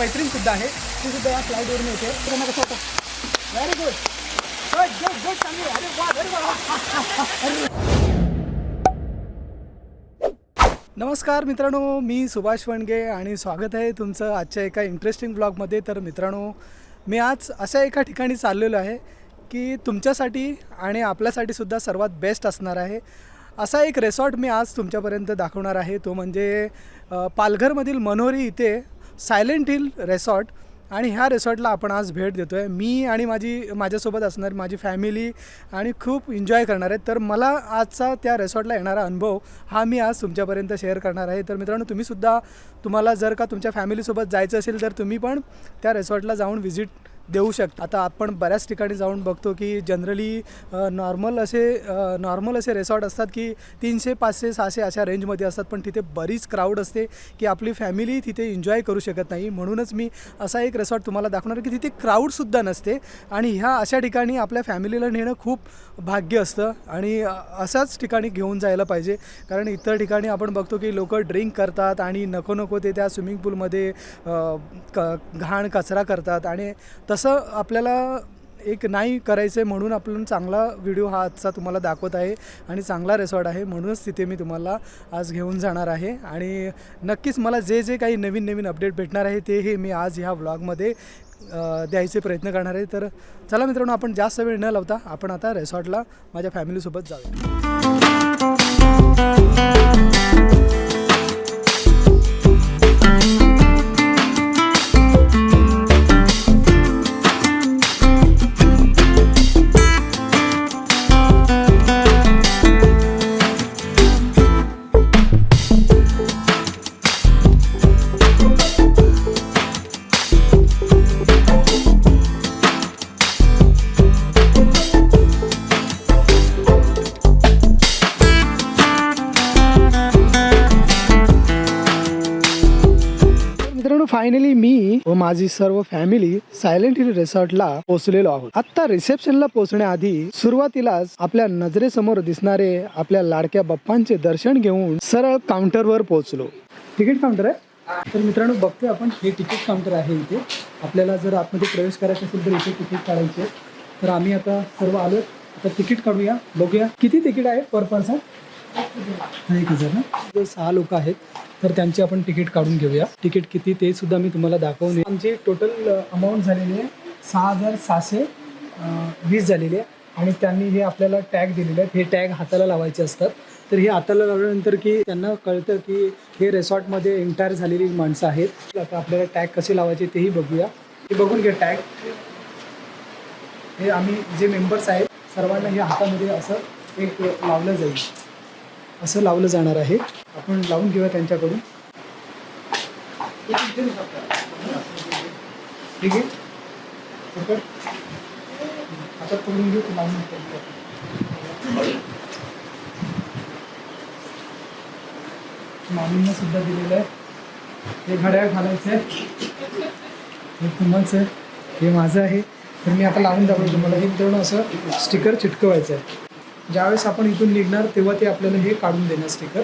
मैत्रीण सुद्धा आहे. ती सुद्धा या फ्लाईटवरून मिळते तर त्यांना कसं होतं very good good good good चांगली अरे वा अरे वा. नमस्कार मित्रांनो मी सुभाष वणगे आणि स्वागत आहे तुमचं आजच्या एका इंटरेस्टिंग ब्लॉगमध्ये तर मित्रांनो मी आज अशा एका ठिकाणी चाललेलो आहे की तुमच्यासाठी आणि आपल्यासाठी सुद्धा सर्वात बेस्ट असणार आहे. असा एक रेसॉर्ट मी आज तुमच्यापर्यंत दाखवणार आहे. तो म्हणजे पालघरमधील मनोरी इथे सायलेंट हिल रेसॉर्ट. आणि ह्या रिसॉर्टला आपण आज भेट देतो आहे मी आणि माझी माझ्यासोबत असणार माझी फॅमिली आणि खूप एन्जॉय करणार आहे तर मला आजचा त्या रिसॉर्टला येणारा अनुभव हा मी आज तुमच्यापर्यंत शेअर करणार आहे. तर मित्रांनो तुम्हीसुद्धा तुम्हाला जर का तुमच्या फॅमिलीसोबत जायचं असेल तर तुम्ही पण त्या रिसॉर्टला जाऊन व्हिजिट देऊ शकता. आता आपण बऱ्याच ठिकाणी जाऊन बघतो की जनरली नॉर्मल असे नॉर्मल असे रेसॉर्ट असतात की तीनशे पाचशे सहाशे अशा रेंजमध्ये असतात. पण तिथे बरीच क्राऊड असते की आपली फॅमिली तिथे एन्जॉय करू शकत नाही. म्हणूनच मी असा एक रेसॉर्ट तुम्हाला दाखवणार की तिथे क्राऊडसुद्धा नसते. आणि ह्या अशा ठिकाणी आपल्या फॅमिलीला नेणं खूप भाग्य असतं. आणि असाच ठिकाणी घेऊन जायला पाहिजे. कारण इतर ठिकाणी आपण बघतो की लोक ड्रिंक करतात आणि नको नको ते त्या स्विमिंग पूलमध्ये क घाण कचरा करतात. आणि तसं आपल्याला एक नाही करायचं आहे म्हणून आपण चांगला व्हिडिओ हा आजचा तुम्हाला दाखवत आहे आणि चांगला रेसॉर्ट आहे म्हणूनच तिथे मी तुम्हाला आज घेऊन जाणार आहे. आणि नक्कीच मला जे जे काही नवीन नवीन अपडेट भेटणार आहे ते हे मी आज ह्या व्लॉगमध्ये द्यायचे प्रयत्न करणार आहे. तर चला मित्रांनो आपण जास्त वेळ न लावता आपण आता रेसॉर्टला माझ्या फॅमिलीसोबत जाऊया. मित्रांनो फायनली मी व माझी सर्व फॅमिली सायलेंट हिल रिसॉर्टला पोहोचलेलो आहोत. आता रिसेप्शनला पोहोचण्याआधी सुरुवातीलाच आपल्या नजरेसमोर दिसणारे आपल्या लाडक्या बाप्पांचे दर्शन घेऊन सरळ काउंटरवर पोहोचलो. तिकीट काउंटर आहे? तर मित्रांनो बघतोय आपण हे तिकीट काउंटर आहे इथे. आपल्याला जर आतमध्ये प्रवेश करायचा असेल तर इथे तिकीट काढायचे. तर आम्ही आता सर्व आलो आता तिकीट काढूया बघूया. किती तिकीट आहे पर पर्सन एक हजार ना? जे सहा लोक आहेत तर त्यांची आपण तिकीट काढून घेऊया. तिकीट किती ते सुद्धा मी तुम्हाला दाखवून आमची टोटल अमाऊंट झालेली आहे सहा हजार सहाशे वीस झालेली आहे. आणि त्यांनी हे आपल्याला टॅग दिलेले आहेत. हे टॅग हाताला लावायचे असतात. तर हे हाताला लावल्यानंतर की त्यांना कळतं की हे रिसॉर्टमध्ये एंटायर झालेली माणसं आहेत. आता आपल्याला टॅग कसे लावायचे तेही बघूया. हे बघून घे टॅग हे आम्ही जे मेंबर्स आहेत सर्वांना हे हातामध्ये असं एक लावलं जाईल. असं लावलं जाणार आहे. आपण लावून घेऊया त्यांच्याकडून. ठीक आहे. आता पकडून घेऊ लावून. मामींना सुद्धा दिलेलं आहे. हे घड्याळ घालायचं आहे हे तुम्हाच आहे. हे माझं आहे. तर मी आता लावून दाखवतो तुम्हाला. हे मित्रांनो असं स्टिकर चिटकवायचं आहे ज्यावेळेस आपण इथून निघणार तेव्हा ते आपल्याला हे काढून देणार स्टिकर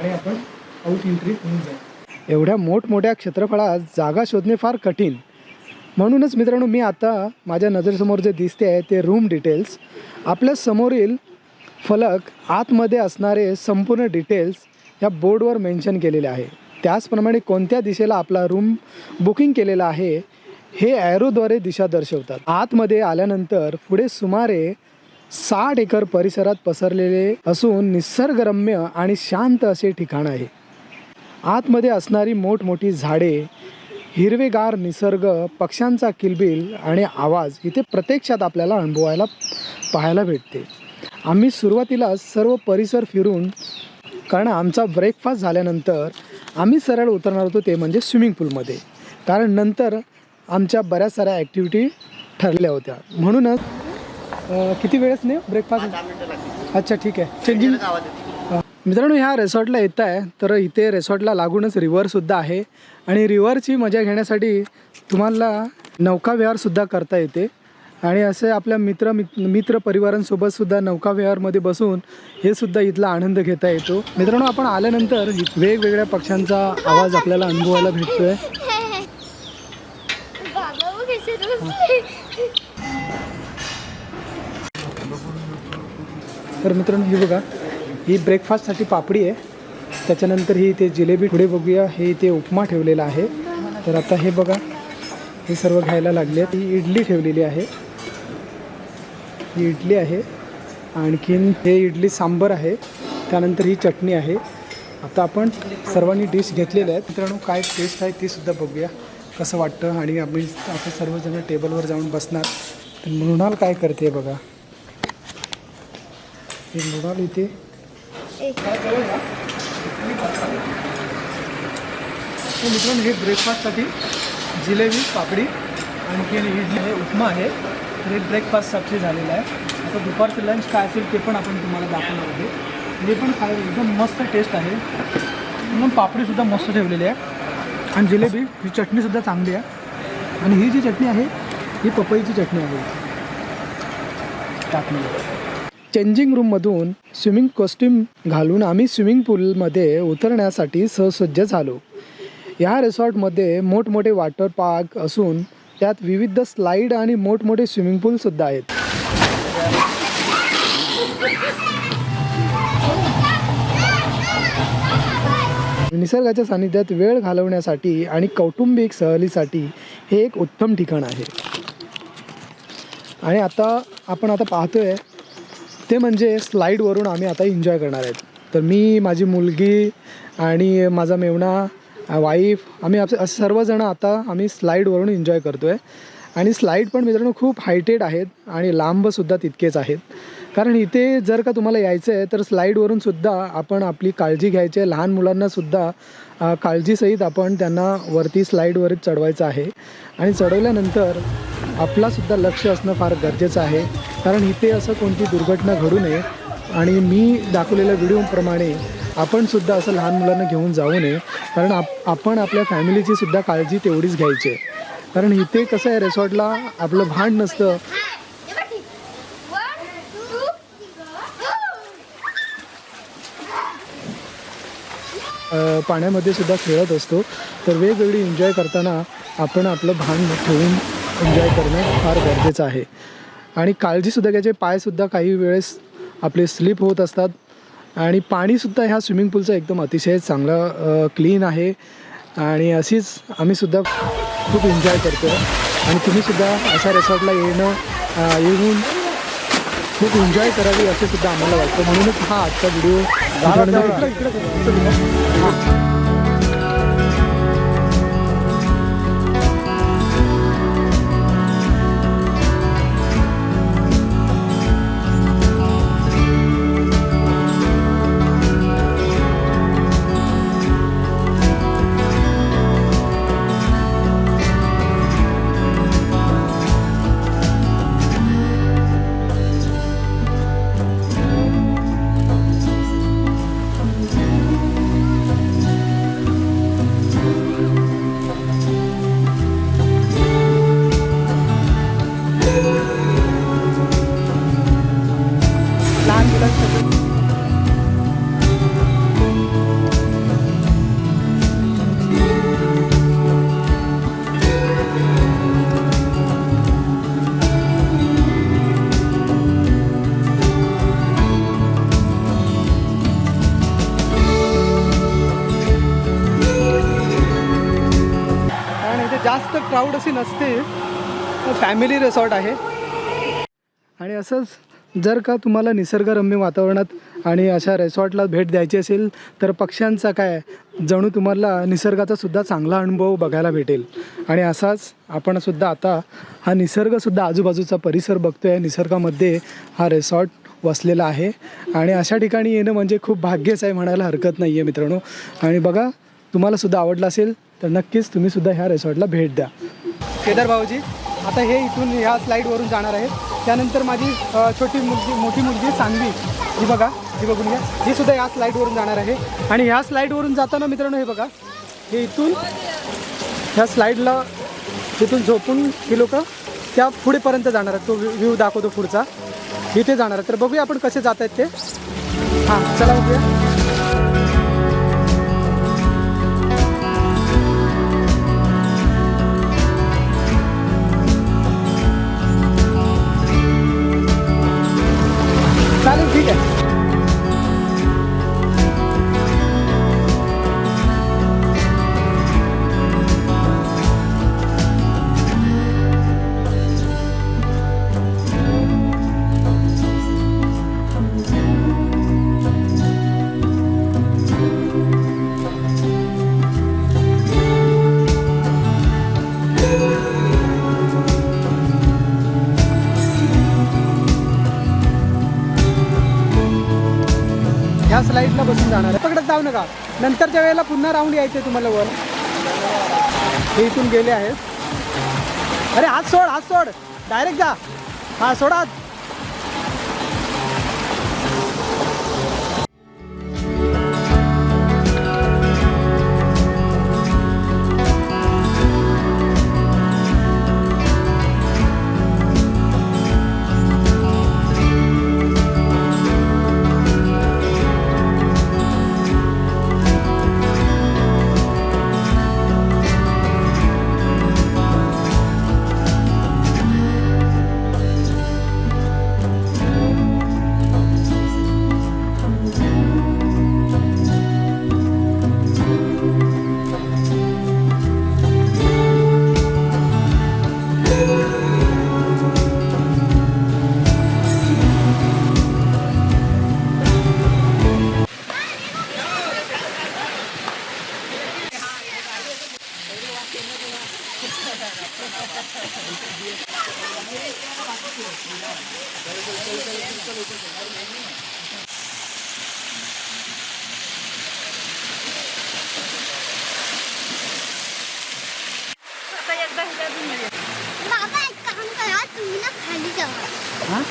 आणि आपण आउट एंट्री होऊन जाईल. एवढ्या मोठमोठ्या क्षेत्रफळात जागा शोधणे फार कठीण. म्हणूनच मित्रांनो मी आता माझ्या नजरेसमोर जे दिसते आहे ते रूम डिटेल्स आपल्या समोरील फलक आतमध्ये असणारे संपूर्ण डिटेल्स या बोर्डवर मेन्शन केलेले आहे. त्याचप्रमाणे कोणत्या दिशेला आपला रूम बुकिंग केलेला आहे हे ॲरोद्वारे दिशा दर्शवतात. आतमध्ये आल्यानंतर पुढे सुमारे साठ एकर परिसरात पसरलेले असून निसर्गरम्य आणि शांत असे ठिकाण आहे. आतमध्ये असणारी मोठमोठी झाडे हिरवेगार निसर्ग पक्ष्यांचा किलबिल आणि आवाज इथे प्रत्यक्षात आपल्याला अनुभवायला पाहायला भेटते. आम्ही सुरुवातीला सर्व परिसर फिरून कारण आमचा ब्रेकफास्ट झाल्यानंतर आम्ही सरळ उतरणार होतो ते म्हणजे स्विमिंग पूलमध्ये कारण नंतर आमच्या बऱ्याच साऱ्या ॲक्टिव्हिटी ठरल्या होत्या. म्हणूनच अ, किती वेळेस नाही ब्रेकफास्ट अच्छा ठीक आहे. चेंजिंग मित्रांनो ह्या रिसॉर्टला येत आहे तर इथे रिसॉर्टला लागूनच रिव्हरसुद्धा आहे. आणि रिव्हरची मजा घेण्यासाठी तुम्हाला नौकाविहारसुद्धा करता येते. आणि असे आपल्या मित्र मित- मित्र परिवारांसोबत सुद्धा नौकाविहारमध्ये बसून हे सुद्धा इथला आनंद घेता येतो. मित्रांनो आपण आल्यानंतर वेगवेगळ्या पक्ष्यांचा आवाज आपल्याला अनुभवायला भेटतोय. बाबा तर मित्रांनो ही बघा ही ब्रेकफास्टसाठी पापडी आहे. त्याच्यानंतर ही इथे जिलेबी पुढे बघूया हे इथे उपमा ठेवलेला आहे. तर आता हे बघा हे सर्व घ्यायला लागले आहेत. ही इडली ठेवलेली आहे. ही इडली आहे. आणखीन हे इडली सांबर आहे. त्यानंतर ही चटणी आहे. आता आपण सर्वांनी डिश घेतलेल्या आहेत. मित्रांनो काय टेस्ट आहे ती सुद्धा बघूया कसं वाटतं? आणि आम्ही आपण सर्वजण टेबलवर जाऊन बसणार. तर मृणाल काय करते बघा? हे मृणाल इथे तर मित्रांनो हे ब्रेकफास्टसाठी जिलेबी पापडी आणखी इडली आहे उपमा आहे तर हे ब्रेकफास्टसाठी झालेलं आहे. आता दुपारचं लंच काय असेल ते पण आपण तुम्हाला दाखवणार आहे हे पण काय एकदम मस्त टेस्ट आहे. म्हणून पापडीसुद्धा मस्त ठेवलेली आहे. आणि जिलेबी ही चटणीसुद्धा चांगली आहे. आणि ही जी चटणी आहे ही पपईची चटणी आहे. टाकलेली चेंजिंग रूममधून स्विमिंग कॉस्ट्यूम घालून आम्ही स्विमिंग पूलमध्ये उतरण्यासाठी सहसज्ज झालो. या रिसॉर्टमध्ये मोठमोठे वॉटर पार्क असून त्यात विविध स्लाईड आणि मोठमोठे स्विमिंग पूलसुद्धा आहेत. निसर्गाच्या सानिध्यात वेळ घालवण्यासाठी आणि कौटुंबिक सहलीसाठी हे एक उत्तम ठिकाण आहे. आणि आता आपण आता पाहतोय ते म्हणजे स्लाईडवरून आम्ही आता एन्जॉय करणार आहेत. तर मी माझी मुलगी आणि माझा मेवणा वाईफ आम्ही आप असं सर्वजण आता आम्ही स्लाईडवरून एन्जॉय करतो आहे आणि स्लाईड पण मित्रांनो खूप हायटेड आहेत आणि लांबसुद्धा तितकेच आहेत. कारण इथे जर का तुम्हाला यायचं आहे तर स्लाईडवरून सुद्धा आपण आपली काळजी घ्यायची आहे. लहान मुलांनासुद्धा सुद्धा काळजीसहित आपण त्यांना वरती स्लाईडवर चढवायचं आहे. आणि चढवल्यानंतर आपलासुद्धा लक्ष असणं फार गरजेचं आहे. कारण इथे असं कोणती दुर्घटना घडू नये. आणि मी दाखवलेल्या व्हिडिओप्रमाणे आपण सुद्धा असं लहान मुलांना घेऊन जाऊ नये. कारण आप आपण आपल्या फॅमिलीची सुद्धा काळजी तेवढीच घ्यायची आहे. कारण इथे कसं आहे रिसॉर्टला आपलं भांड नसतं. पाण्यामध्ये सुद्धा खेळत असतो. तर वेगवेगळी एन्जॉय करताना आपण आपलं भान ठेवून एन्जॉय करणं फार गरजेचं आहे. आणि काळजीसुद्धा घ्यायचे पायसुद्धा काही वेळेस आपले स्लिप होत असतात. आणि पाणीसुद्धा ह्या स्विमिंग पूलचं एकदम अतिशय चांगलं क्लीन आहे. आणि अशीच आम्हीसुद्धा खूप एन्जॉय करतो. आणि तुम्हीसुद्धा अशा रिसॉर्टला येणं येऊन खूप एन्जॉय करावी असे सुद्धा आम्हाला वाटतं. म्हणूनच हा आजचा व्हिडिओ लहान जास्त क्राऊड अशी नसते. फॅमिली रिसॉर्ट आहे. आणि असंच जर का तुम्हाला निसर्गरम्य वातावरणात आणि अशा रेसॉर्टला भेट द्यायची असेल तर पक्ष्यांचा काय जणू तुम्हाला निसर्गाचा सुद्धा चांगला अनुभव बघायला भेटेल. आणि असाच आपण सुद्धा आता हा निसर्गसुद्धा आजूबाजूचा परिसर बघतो आहे निसर्गामध्ये हा रेसॉर्ट वसलेला आहे. आणि अशा ठिकाणी येणं म्हणजे खूप भाग्यच आहे म्हणायला हरकत नाही आहे मित्रांनो. आणि बघा तुम्हाला सुद्धा आवडलं असेल तर नक्कीच तुम्ही सुद्धा ह्या रेसॉर्टला भेट द्या. केदार भाऊजी आता हे इथून ह्या स्लाईडवरून जाणार आहेत. त्यानंतर माझी छोटी मुलगी मोठी मुलगी सान्वी ही बघा ही बघून घ्या. ही सुद्धा या स्लाईडवरून जाणार आहे. आणि ह्या स्लाईडवरून जाताना मित्रांनो हे बघा. हे इथून ह्या स्लाईडला तिथून झोपून ही लोकं त्या पुढेपर्यंत जाणार आहेत. तो व्ह्यू दाखवतो पुढचा. इथे जाणार आहे तर बघूया आपण कसे जात आहेत ते. हां चला बघूया. स्लाईडला जाणार पकडत जाऊ नका. नंतरच्या वेळेला पुन्हा राऊंड यायचे तुम्हाला वर. हे इथून गेले आहेत. अरे हात सोड हात सोड. डायरेक्ट जा. हा सोडा हां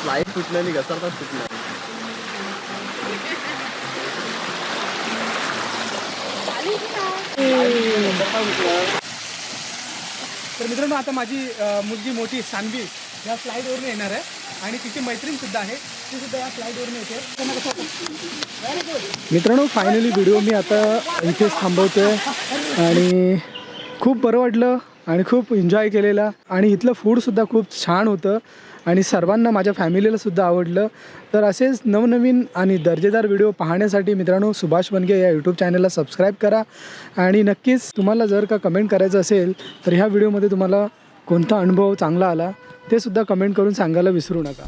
स्लाईड फुटलेली घसरतात फुटल्या तर मित्रांनो आता माझी मुलगी मोठी सानवी या स्लाईडवरून येणार आहे. आणि तिची मैत्रीण सुद्धा आहे. ती सुद्धा या स्लाईडवरून येते. त्यांना कसं वाटतं? मित्रांनो फायनली व्हिडिओ मी आता इथेच थांबवतोय. आणि खूप बरं वाटलं आणि खूप एन्जॉय केलेला. आणि इथलं फूडसुद्धा खूप छान होतं. आणि सर्वांना माझ्या फॅमिलीलासुद्धा आवडलं. तर असेच नवनवीन आणि दर्जेदार व्हिडिओ पाहण्यासाठी मित्रांनो सुभाष बनगे या यूट्यूब चॅनलला सबस्क्राईब करा. आणि नक्कीच तुम्हाला जर का कमेंट करायचं असेल तर ह्या व्हिडिओमध्ये तुम्हाला कोणता अनुभव चांगला आला? ते सुद्धा कमेंट करून सांगायला विसरू नका.